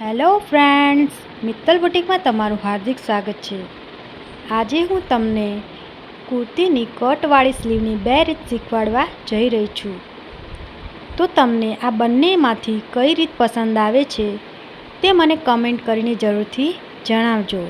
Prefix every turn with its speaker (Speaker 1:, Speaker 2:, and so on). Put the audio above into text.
Speaker 1: Hello friends Mittal બુટીકમાં તમારું હાર્દિક સ્વાગત છે. આજે હું તમને કુર્તીની કટવાળી સ્લીવની બે રીત શીખવાડવા જઈ રહી છું. તો તમને આ બંનેમાંથી કઈ રીત પસંદ આવે છે તે મને કમેન્ટ કરીને જરૂરથી જણાવજો.